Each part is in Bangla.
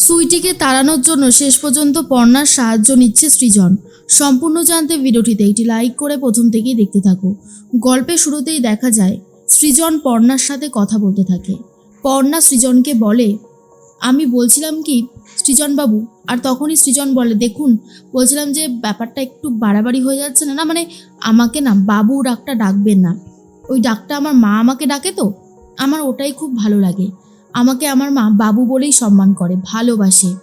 সুইটিকে তাড়ানোর জন্য শেষ পর্যন্ত পর্ণার সাহায্য নিচ্ছে সৃজন। সম্পূর্ণ জানতে ভিডিওটিতে একটি লাইক করে প্রথম থেকেই দেখতে থাকো। গল্পের শুরুতেই দেখা যায়, সৃজন পর্ণার সাথে কথা বলতে থাকে। পর্ণা সৃজনকে বলে, আমি বলছিলাম কি, সৃজনবাবু? আর তখনই সৃজন বলে, দেখুন, বলছিলাম যে ব্যাপারটা একটু বাড়াবাড়ি হয়ে যাচ্ছে না না মানে আমাকে না বাবু ডাকটা ডাকবেন না। ওই ডাকটা আমার মা আমাকে ডাকে তো? আমার ওটাই খুব ভালো লাগে। আমাকে আমার মা বাবু বলেই সম্মান করে, ভালোবাসে।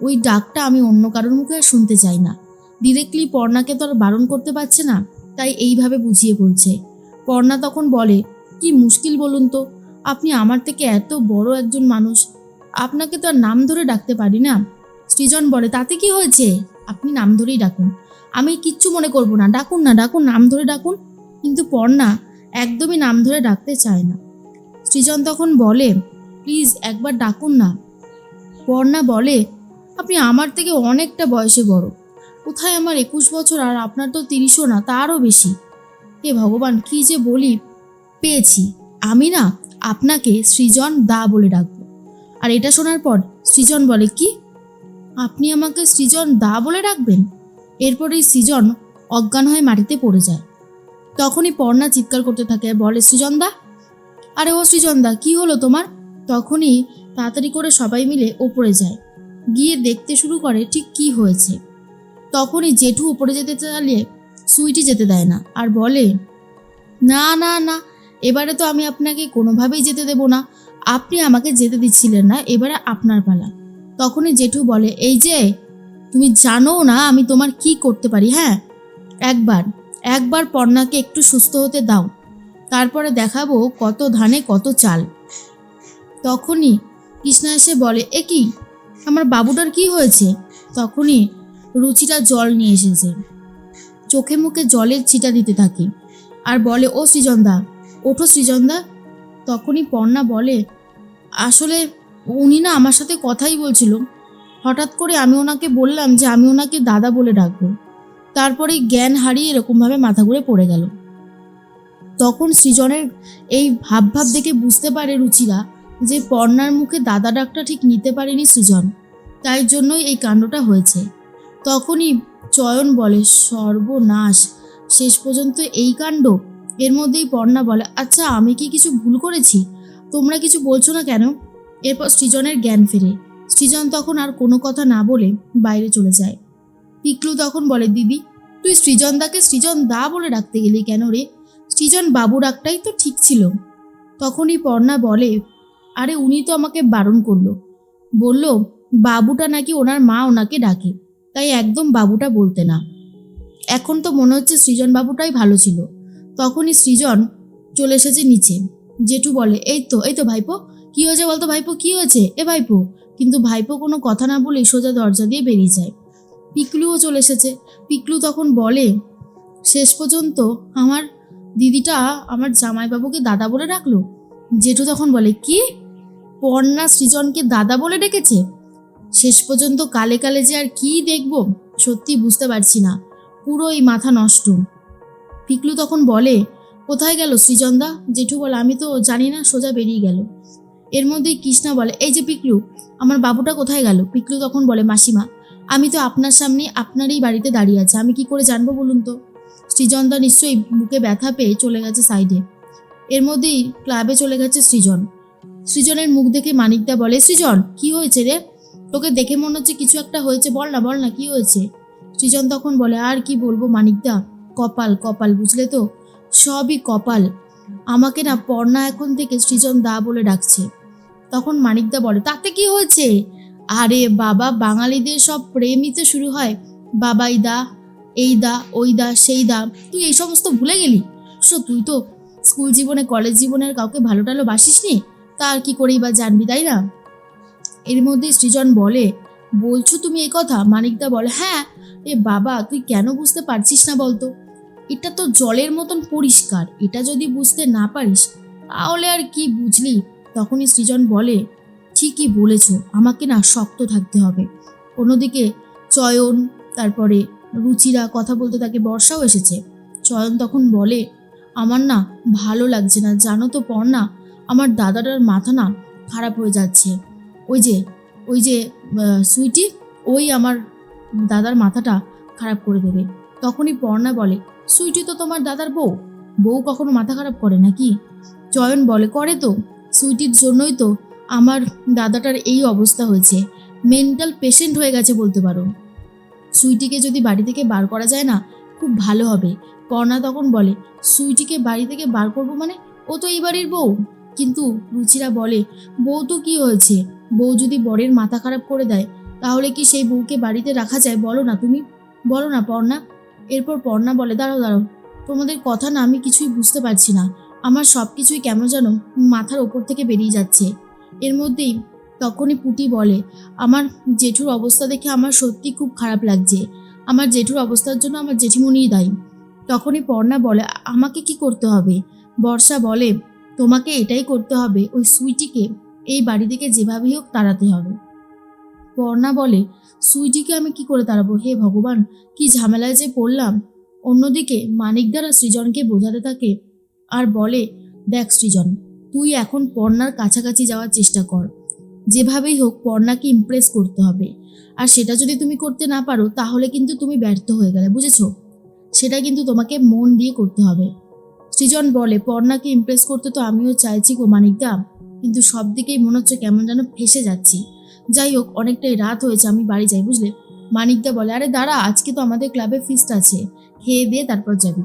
ওই ডাকটা আমি অন্য কারোর মুখে আর শুনতে চাই না। ডিরেক্টলি পর্ণাকে তো আর বারণ করতে পারছে না, তাই এইভাবে বুঝিয়ে বলছে। পর্ণা তখন বলে, কি মুশকিল বলুন তো, আপনি আমার থেকে এত বড় একজন মানুষ। আপনাকে তো আর নাম ধরে ডাকতে পারি না। সৃজন বলে, তাতে কি হয়েছে? আপনি নাম ধরেই ডাকুন। আমি কিচ্ছু মনে করব না। ডাকুন না, ডাকুন, নাম ধরে ডাকুন। কিন্তু পর্ণা একদমই নাম ধরে ডাকতে চায় না। সৃজন তখন বলে প্লিজ একবার ডাকুন না। পর্ণা বলে, আপনি আমার থেকে অনেকটা বয়সে বড়। কোথায় আমার একুশ বছর আর আপনার তো তিরিশও না, তারও বেশি। হে ভগবান, কি যে বলি, পেয়েছি। আমি না আপনাকে সৃজন দা বলে ডাকবো। আর এটা শোনার পর সৃজন বলে, কি? আপনি আমাকে সৃজন দা বলে ডাকবেন? এরপরেই সৃজন অজ্ঞান হয়ে মাটিতে পড়ে যায়। তখনই পর্ণা চিৎকার করতে থাকে, বলে, সৃজন দা? আরে ও সৃজন দা, কি হলো তোমার? তখনই তাড়াতাড়ি করে সবাই মিলে ওপরে যায়। গিয়ে দেখতে শুরু করে ঠিক কি হয়েছে। তখনই জেঠু উপরে যেতে চালিয়ে সুইটি যেতে দেয় না আর বলে, না না না, এবারে তো আমি আপনাকে কোনোভাবেই যেতে দেব না। আপনি আমাকে যেতে দিচ্ছিলেন না, এবারে আপনার পালা। তখনই জেঠু বলে, এই যে, তুমি জানো না আমি তোমার কি করতে পারি হ্যাঁ? একবার একবার পর্ণাকে একটু সুস্থ হতে দাও। তারপরে দেখাবো কত ধানে কত চাল। তখনই কৃষ্ণা এসে বলে, এ কি? আমার বাবুটার কি হয়েছে? তখনই রুচিটা জল নিয়ে এসেছে। চোখে মুখে জলের ছিটা দিতে থাকে আর বলে, ও সৃজনদা, ওঠো সৃজনদা। তখনই পর্ণা বলে, আসলে উনি না আমার সাথে কথাই বলছিল। হঠাৎ করে আমি ওনাকে বললাম যে আমি ওনাকে দাদা বলে ডাকবো। তারপরে জ্ঞান হারিয়ে এরকমভাবে মাথা ঘুরে পড়ে গেল। তখন সৃজনের এই ভাব ভাব দেখে বুঝতে পারে রুচিরা যে পর্ণার মুখে দাদা ডাকটা ঠিক নিতে পারেনি সৃজন। তাই জন্যই এই কাণ্ডটা হয়েছে। তখনই চয়ন বলে, সর্বনাশ, শেষ পর্যন্ত এই কাণ্ড? এর মধ্যেই পর্ণা বলে আচ্ছা আমি কি কিছু ভুল করেছি? তোমরা কিছু বলছো না কেন? এরপর সৃজনের জ্ঞান ফেরে। সৃজন তখন আর কোনো কথা না বলে বাইরে চলে যায়। পিকলু তখন বলে, দিদি, তুই সৃজন দাকে সৃজন দা বলে ডাকতে গেলি কেন রে? সৃজন বাবু ডাকটাই তো ঠিক ছিল। তখনই পর্ণা বলে আরে উনি তো আমাকে বারণ করল। বলল, বাবুটা নাকি ওনার মা ওনাকে ডাকে, তাই একদম বাবুটা বলতে না। এখন তো মনে হচ্ছে সৃজন বাবুটাই ভালো ছিল। তখনই সৃজন চলে এসেছে নিচে। জেঠু বলে, এই তো এই তো ভাইপো, কি হয়েছে বলতো ভাইপো, কি হয়েছে? এ ভাইপো। কিন্তু ভাইপো কোনো কথা না বলে সোজা দরজা দিয়ে বেরিয়ে যায়। পিকলুও চলে এসেছে। পিকলু তখন বলে, শেষ পর্যন্ত আমার দিদিটা আমার জামাইবাবুকে দাদা বলে ডাকলো? জেঠু তখন বলে, কি? পর্ণা সৃজনকে দাদা বলে ডেকেছে? শেষ পর্যন্ত কালে কালে যে আর কি দেখব, সত্যি বুঝতে পারছি না। পুরোই মাথা নষ্ট। পিকলু তখন বলে, কোথায় গেল সৃজনদা? জেঠু বলে, আমি তো জানি না, সোজা বেরিয়ে গেল। এর মধ্যেই কৃষ্ণা বলে, এই যে পিকলু, আমার বাবুটা কোথায় গেল? পিকলু তখন বলে, মাসিমা, আমি তো আপনার সামনে আপনারই বাড়িতে দাঁড়িয়ে আছে, আমি কি করে জানব বলুন তো? সৃজনদা নিশ্চয়ই বুকে ব্যথা পেয়ে চলে গেছে সাইডে এর মধ্যেই ক্লাবে চলে গেছে সৃজন। সৃজনের মুখ দেখে মানিকদা বলে, সৃজন, কি হয়েছে রে? তোকে দেখে মনে হচ্ছে কিছু একটা হয়েছে, বল না বল না, কি হয়েছে? সৃজন তখন বলে, আর কি বলব মানিকদা? কপাল কপাল, বুঝলে তো? সবই কপাল। আমাকে না পর্ণা এখন থেকে সৃজন দা বলে ডাকছে। তখন মানিকদা বলে, তাতে কি হয়েছে? আরে বাবা, বাঙালিদের সব প্রেমই তো শুরু হয়। বাবাই দা, এই দা, ওই দা, সেই দা, তুই এই সমস্ত ভুলে গেলি? সো তুই তো স্কুল জীবনে, কলেজ জীবনের কাউকে ভালো টালো বাসিস নি তা আর কি করেই বা জানবি, তাই না? এর মধ্যে সৃজন বলে, বলছো তুমি এই কথা? মানিকদা বলে হ্যাঁ। এ বাবা, তুই কেন বুঝতে পারছিস না বলতো? এটা তো জলের মতন পরিষ্কার, এটা যদি বুঝতে না পারিস, তাহলে আর কি বুঝলি? তখনই সৃজন বলে, ঠিকই বলেছ, আমাকে না শক্ত থাকতে হবে। অন্যদিকে চয়ন, তারপরে রুচিরা কথা বলতে তাকে বর্ষাও এসেছে। চয়ন তখন বলে, আমার না ভালো লাগছে না, জানো তো পর না আমার দাদাটার মাথা না খারাপ হয়ে যাচ্ছে। ওই যে ওই যে সুইটি, ওই আমার দাদার মাথাটা খারাপ করে দেবে। তখনই পর্ণা বলে, সুইটি তো তোমার দাদার বউ। বউ কখনো মাথা খারাপ করে নাকি? চয়ন বলে, করে তো। সুইটির জন্যই তো আমার দাদাটার এই অবস্থা হয়েছে। মেন্টাল পেশেন্ট হয়ে গেছে বলতে পারো। সুইটিকে যদি বাড়ি থেকে বার করা যায় না, খুব ভালো হবে। পর্ণা তখন বলে, সুইটিকে বাড়ি থেকে বার করব মানে? ও তো এই বাড়ির বউ। কিন্তু রুচিরা বলে, বউ তো কি হয়েছে? বউ যদি বরের মাথা খারাপ করে দেয়, তাহলে কি সেই বউকে বাড়িতে রাখা যায়? বলো না তুমি। বলো না, পর্ণা। এরপর পর্ণা বলে, দাঁড়াও দাঁড়াও। তোমাদের কথা না, আমি কিছুই বুঝতে পারছি না। আমার সব কিছুই কেন যেন মাথার ওপর থেকে বেরিয়ে যাচ্ছে। এর মধ্যেই তখনই পুটি বলে, আমার জেঠুর অবস্থা দেখে আমার সত্যি খুব খারাপ লাগছে। আমার জেঠুর অবস্থার জন্য আমার জেঠিমণিই দায়ী। তখনই পর্ণা বলে, আমাকে কি করতে হবে? বর্ষা বলে তোমাকে এটাই করতে হবে, ওই সুইটিকে এই বাড়ি থেকে যেভাবেই হোক তাড়াতে হবে। পর্ণা বলে, সুইটিকে আমি কি করে তাড়াবো? হে ভগবান, কি ঝামেলায় যে পড়লাম। অন্যদিকে মানিক দ্বারা সৃজনকে বোঝাতে থাকে আর বলে, দেখ সৃজন, তুই এখন পর্ণার কাছাকাছি যাওয়ার চেষ্টা কর। যেভাবেই হোক পর্ণাকে ইমপ্রেস করতে হবে। আর সেটা যদি তুমি করতে না পারো, তাহলে কিন্তু তুমি ব্যর্থ হয়ে গেলে, বুঝেছ? সেটা কিন্তু তোমাকে মন দিয়ে করতে হবে। সৃজন বলে, পর্ণাকে ইমপ্রেস করতে তো আমিও চাইছি গো মানিকদা, কিন্তু সব দিকেই মনে হচ্ছে কেমন যেন ফেসে যাচ্ছি। যাই হোক, অনেকটাই রাত হয়েছে, আমি বাড়ি যাই, বুঝলে? মানিকদা বলে, আরে দাঁড়া, আজকে তো আমাদের ক্লাবে ফিস্ট আছে, খেয়ে দিয়ে তারপর যাবি।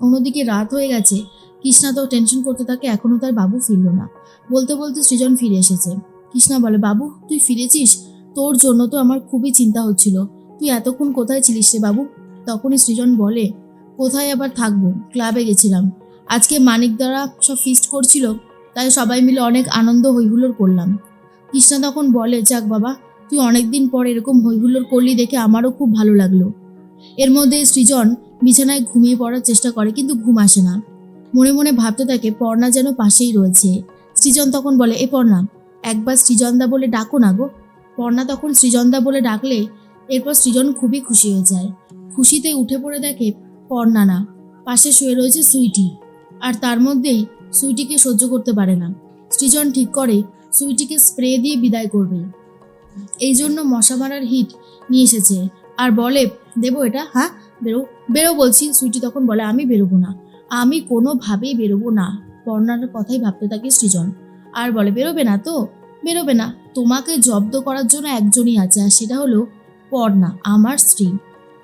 অন্যদিকে রাত হয়ে গেছে, কৃষ্ণা তো টেনশন করতে থাকে এখনও তার বাবু ফিরল না। বলতে বলতে সৃজন ফিরে এসেছে। কৃষ্ণা বলে, বাবু, তুই ফিরেছিস? তোর জন্য তো আমার খুবই চিন্তা হচ্ছিল। তুই এতক্ষণ কোথায় ছিলিস রে বাবু? তখনই সৃজন বলে কোথায় আবার থাকব? ক্লাবে গেছিলাম। আজকে মানিক দ্বারা সব ফিস্ট করছিল, তাই সবাই মিলে অনেক আনন্দ হৈহুল্লোড় করলাম। কৃষ্ণা তখন বলে, যাক বাবা, তুই অনেকদিন পর এরকম হৈহুল্লোড় করলি দেখে আমারও খুব ভালো লাগল। এর মধ্যে সৃজন বিছানায় ঘুমিয়ে পড়ার চেষ্টা করে, কিন্তু ঘুম আসে না। মনে মনে ভাবতে থাকে, পর্ণা যেন পাশেই রয়েছে। সৃজন তখন বলে, এ পর্ণা, একবার সৃজনদা বলে ডাকো না গো। পর্ণা তখন সৃজনদা বলে ডাকলে, এরপর সৃজন খুবই খুশি হয়ে যায়। খুশিতে উঠে পড়ে দেখে পর্ণা না পাশে শুয়ে রয়েছে সুইটি। আর তার মধ্যেই সুইটিকে সহ্য করতে পারে না। সৃজন ঠিক করে সুইটিকে স্প্রে দিয়ে বিদায় করবে। এই জন্য মশা মারার হিট নিয়ে এসেছে। আর বলে, দেবো এটা হ্যাঁ বেরো। বেরো বলছি। সুইটি তখন বলে, আমি বেরোবো না। আমি কোনোভাবেই বেরোবো না। পর্ণার কথাই ভাবতে থাকে সৃজন। আর বলে, বেরোবে না তো? বেরোবে না। তোমাকে জব্দ করার জন্য একজনই আছে, আর সেটা হলো পর্ণা, আমার স্ত্রী।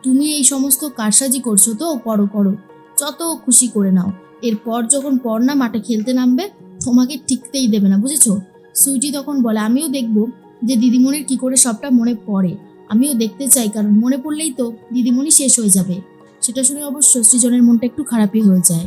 তুমি এই সমস্ত কারসাজি করছ তো করো করো যত খুশি করে নাও। এরপর যখন পর্ণা মাঠে খেলতে নামবে, তোমাকে ঠিকতেই দেবে না, বুঝেছ? সুইটি তখন বলে, আমিও দেখব যে দিদিমণির কি করে সবটা মনে পড়ে। আমিও দেখতে চাই, কারণ মনে পড়লেই তো দিদিমণি শেষ হয়ে যাবে। সেটা শুনে অবশ্য সৃজনের মনটা একটু খারাপই হয়ে যায়।